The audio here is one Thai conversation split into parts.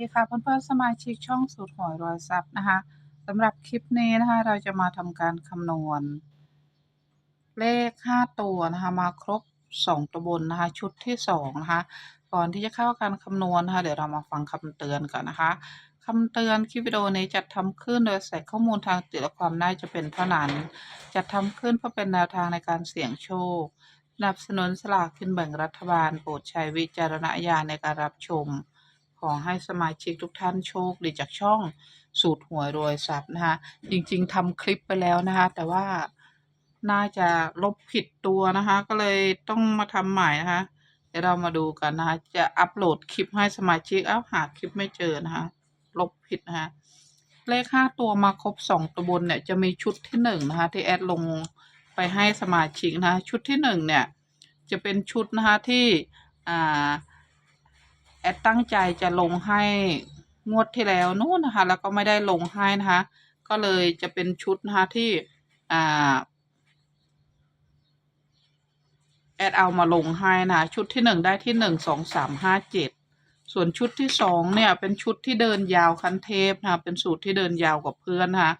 ดีค่ะเพื่อนๆสมาชิกช่องสูตรหวยรวยทรัพย์นะคะสำหรับคลิปนี้นะคะเราจะมาทำการคำนวณ เลขห้าตัวนะคะมาครบสองตัวบนนะคะชุดที่สองนะคะ ก่อนที่จะเข้าการคำนวณนะคะเดี๋ยวเรามาฟังคำเตือนกันนะคะคำเตือนคลิปวิดีโอนี้จัดทำขึ้นโดยใส่ข้อมูลทางติและความน่าจะเป็นเท่านั้นจัดทำขึ้นเพื่อเป็นแนวทางในการเสี่ยงโชคสนับสนุนสลากกินแบ่งรัฐบาลโปรดใช้วิจารณญาณในการรับชม ขอให้สมาชิกทุกท่านโชคดีจากช่องสูตรหวยรวยทรัพย์นะคะจริง ๆทำคลิปไปแล้วนะคะ แต่ว่าน่าจะลบผิดตัวนะคะ ก็เลยต้องมาทำใหม่นะคะ เดี๋ยวเรามาดูกันนะคะ จะอัปโหลดคลิปให้สมาชิกเอ้าหาคลิปไม่เจอนะคะ ลบผิดนะคะเลขห้าตัวมาครบสองตัวบนเนี่ยจะมีชุดที่หนึ่งนะคะ ที่แอดลงไปให้สมาชิกนะคะชุดที่หนึ่งเนี่ย จะเป็นชุดนะคะที่อ่า แอดตั้งใจจะลงให้งวดที่แล้วนู่นนะคะ แล้วก็ไม่ได้ลงให้นะคะ ก็เลยจะเป็นชุดนะคะที่อ่าแอดเอามาลงให้นะชุดที่หนึ่งได้ที่หนึ่งสองสามห้าเจ็ดส่วนชุดที่สองเนี่ยเป็นชุดที่เดินยาวคันเทพนะคะเป็นสูตรที่เดินยาวกับเพื่อนนะคะ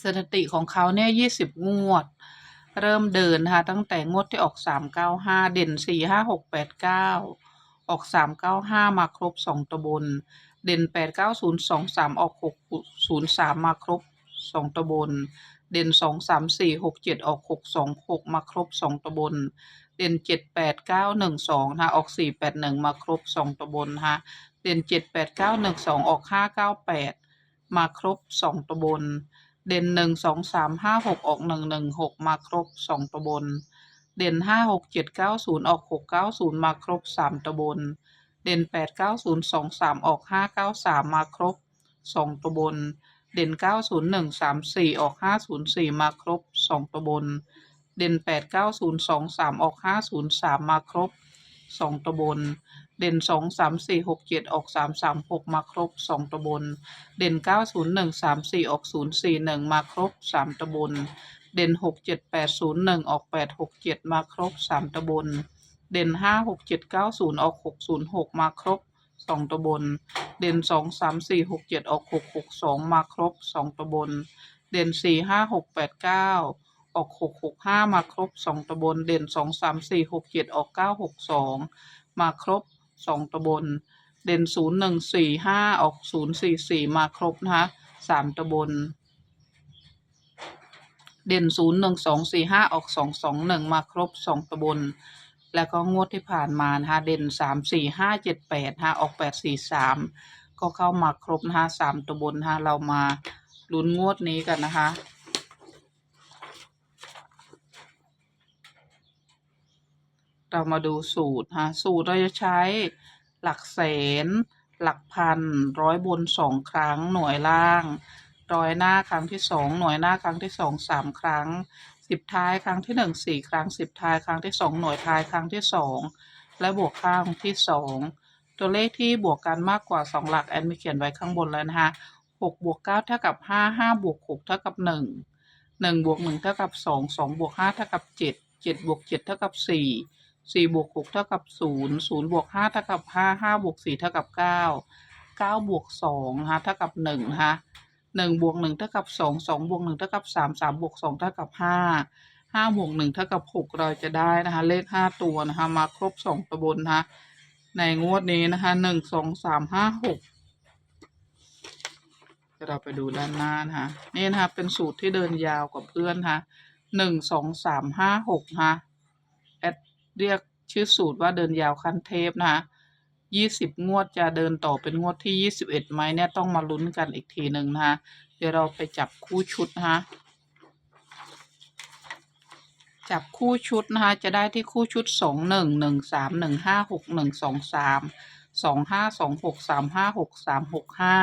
สถิติของเขาเนี่ยยี่สิบงวด เริ่มเดินนะคะตั้งแต่งวดที่ออกสามเก้าห้าเด่นสี่ห้าหกแปดเก้า ออกสามเก้าห้ามาครบสองตัวบน เด่นแปดเก้าศูนย์สองสามออกหกศูนย์สามมาครบสองตัวบน เด่นสองสามสี่หกเจ็ดออกหกสองหกมาครบสองตัวบน เด่นเจ็ดแปดเก้าหนึ่งสองนะออกสี่แปดหนึ่งมาครบสองตัวบนนะคะเด่นเจ็ดแปดเก้าหนึ่งสองออกห้าเก้าแปดมาครบสองตัวบน เด่นหนึ่งสองสามห้าหกออกหนึ่งหนึ่งหกมาครบสองตัวบน เด่นห้าหกเจ็ดเก้าศูนย์ออกหกเก้าศูนย์มาครบสามตัวบน เด่นแปดเก้าศูนย์สองสามออกห้าเก้าสามมาครบสองตัวบน เด่นเก้าศูนย์หนึ่งสามสี่ออกห้าศูนย์สี่มาครบสองตัวบน เด่นแปดเก้าศูนย์สองสามออกห้าศูนย์สามมาครบสองตัวบน เด่นสองสามสี่หกเจ็ดออกสามสามหกมาครบสองตัวบน เด่นเก้าศูนย์หนึ่งสามสี่ออกศูนย์สี่หนึ่งมาครบสามตัวบน เด่นหกเจ็ดแปดศูนย์หนึ่งออกแปดหกเจ็ดมาครบสามตัวบน เด่นห้าหกเจ็ดเก้าศูนย์ออกหกศูนย์หกมาครบสองตัวบน เด่นสองสามสี่หกเจ็ดออกหกหกสองมาครบสองตัวบน เด่นสี่ห้าหกแปดเก้าออกหกหกห้ามาครบสองตัวบน เด่นสองสามสี่หกเจ็ดออกเก้าหกสองมาครบสองตัวบน เด่นศูนย์หนึ่งสี่ห้าออกศูนย์สี่สี่มาครบนะคะสามตัวบน เด่นศูนย์หนึ่งสองสี่ห้าออกสองสองหนึ่งมาครบสองตบน แล้วก็งวดที่ผ่านมานะคะเด่นสามสี่ห้าเจ็ดแปดนะคะออกแปดสี่สามก็เข้ามาครบนะคะสามตบนนะคะเรามาลุ้นงวดนี้กันนะคะเรามาดูสูตรฮะสูตรเราจะใช้หลักแสน หลักพัน ร้อยบนสองครั้งหน่วยล่าง ร้อยหน้าครั้งที่สองหน่วยหน้าครั้งที่สองสามครั้ง สิบท้ายครั้งที่หนึ่งสี่ครั้งสิบท้ายครั้งที่สองหน่วยท้ายครั้งที่สองและบวกข้างที่สองตัวเลขที่บวกกันมากกว่าสองหลักแอนมีเขียนไว้ข้างบนแล้วนะคะหกบวกเก้าเท่ากับห้าห้าบวกหกเท่ากับหนึ่งหนึ่งบวกหนึ่งเท่ากับสองสองบวกห้าเท่ากับเจ็ดเจ็ดบวกเจ็ดเท่ากับสี่สี่บวกหกเท่ากับศูนย์ศูนย์บวกห้าเท่ากับห้าห้าบวกสี่เท่ากับเก้าเก้าบวกสองนะคะเท่ากับหนึ่งนะคะ หนึ่งบวกหนึ่งเท่ากับสองสองบวกหนึ่งเท่ากับสามสามบวกสองเท่ากับห้าห้าบวกหนึ่งเท่ากับหกเราจะได้นะคะ เลขห้าตัวนะคะ มาครบสองตัวบนนะคะ ในงวดนี้นะคะหนึ่งสองสามห้าหกเราไปดูด้านหน้านะคะนี่นะคะเป็นสูตรที่เดินยาวกับเพื่อนนะคะหนึ่งสองสามห้าหกนะคะแอดเรียกชื่อสูตรว่าเดินยาวขั้นเทพนะคะ ยี่สิบงวดจะเดินต่อเป็นงวดที่ยี่สิบเอ็ดไหมเนี่ยต้องมาลุ้นกันอีกทีหนึ่งนะคะเดี๋ยวเราไปจับคู่ชุดนะคะจับคู่ชุดนะคะจะได้ที่คู่ชุดสองหนึ่งหนึ่งสามหนึ่งห้าหกหนึ่งสองสามสองห้าสองหกสามห้าหกสามหกห้า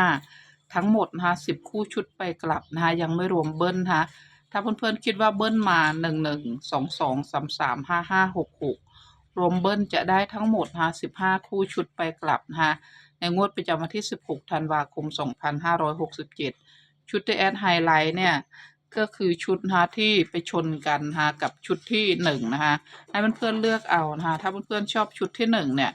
ทั้งหมดนะคะสิบคู่ชุดไปกลับนะคะยังไม่รวมเบิ้ลนะคะถ้าเพื่อนๆคิดว่าเบิ้ลมาหนึ่งหนึ่งสองสองสามสามห้าห้าหกหก รวมเบิ้ลจะได้ทั้งหมดนะคะสิบห้าคู่ชุดไปกลับนะคะในงวดประจำวันที่ 16 ธันวาคม 2567 ชุดที่แอดไฮไลท์เนี่ยก็คือชุดนะคะที่ไปชนกันนะคะกับชุดที่หนึ่งนะคะให้เพื่อนๆเลือกเอานะคะถ้าเพื่อนๆชอบชุดที่หนึ่งเนี่ย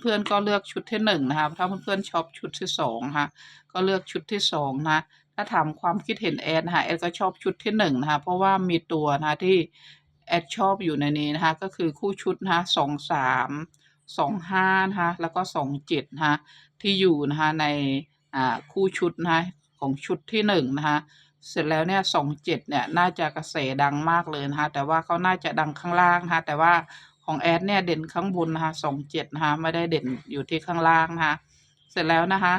เพื่อนๆก็เลือกชุดที่หนึ่งนะคะถ้าเพื่อนๆชอบชุดที่สองนะคะก็เลือกชุดที่สองนะถ้าถามความคิดเห็นแอดนะคะแอดก็ชอบชุดที่หนึ่งนะคะเพราะว่ามีตัวนะคะที่ แอดชอบอยู่ในนี้นะคะ ก็คือคู่ชุดนะคะสองสามสองห้านะคะแล้วก็สองเจ็ดนะคะที่อยู่นะคะในคู่ชุดนะคะของชุดที่หนึ่งนะคะเสร็จแล้วเนี่ยสองเจ็ดเนี่ยน่าจะกระแสดังมากเลยนะคะแต่ว่าเขาน่าจะดังข้างล่างนะคะแต่ว่าของแอดเนี่ยเด่นข้างบนนะคะสองเจ็ดนะคะไม่ได้เด่นอยู่ที่ข้างล่างนะคะเสร็จแล้วนะคะ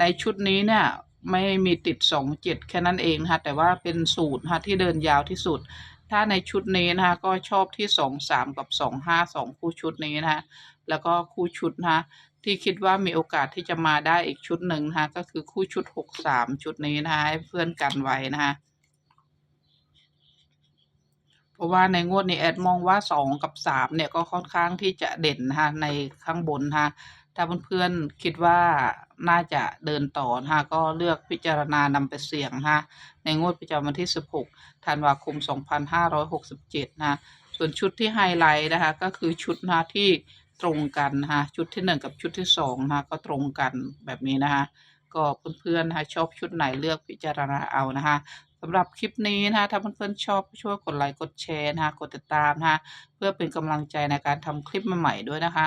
ในชุดนี้เนี่ยไม่มีติดสองเจ็ดแค่นั้นเองนะคะแต่ว่าเป็นสูตรนะคะที่เดินยาวที่สุด ถ้าในชุดนี้นะคะก็ชอบที่สองสามกับสองห้าสองคู่ชุดนี้นะคะแล้วก็คู่ชุดนะคะที่คิดว่ามีโอกาสที่จะมาได้อีกชุดหนึ่งนะคะก็คือคู่ชุดหกสามชุดนี้นะคะให้เพื่อนกันไว้นะคะเพราะว่าในงวดนี้แอดมองว่าสองกับสามเนี่ยก็ค่อนข้างที่จะเด่นนะคะในข้างบนนะคะ ถ้าเพื่อนๆคิดว่าน่าจะเดินต่อนะคะก็เลือกพิจารณานำไปเสี่ยงนะคะในงวดประจำวันที่ 16 ธันวาคม 2567 นะคะส่วนชุดที่ไฮไลท์นะคะก็คือชุดนะคะที่ตรงกันนะคะชุดที่หนึ่งกับชุดที่สองนะคะก็ตรงกันแบบนี้นะคะก็เพื่อนๆนะคะชอบชุดไหนเลือกพิจารณาเอานะคะสำหรับคลิปนี้นะคะถ้าเพื่อนๆชอบช่วยกดไลค์กดแชร์นะคะกดติดตามนะคะเพื่อเป็นกำลังใจในการทำคลิปใหม่ๆด้วยนะคะ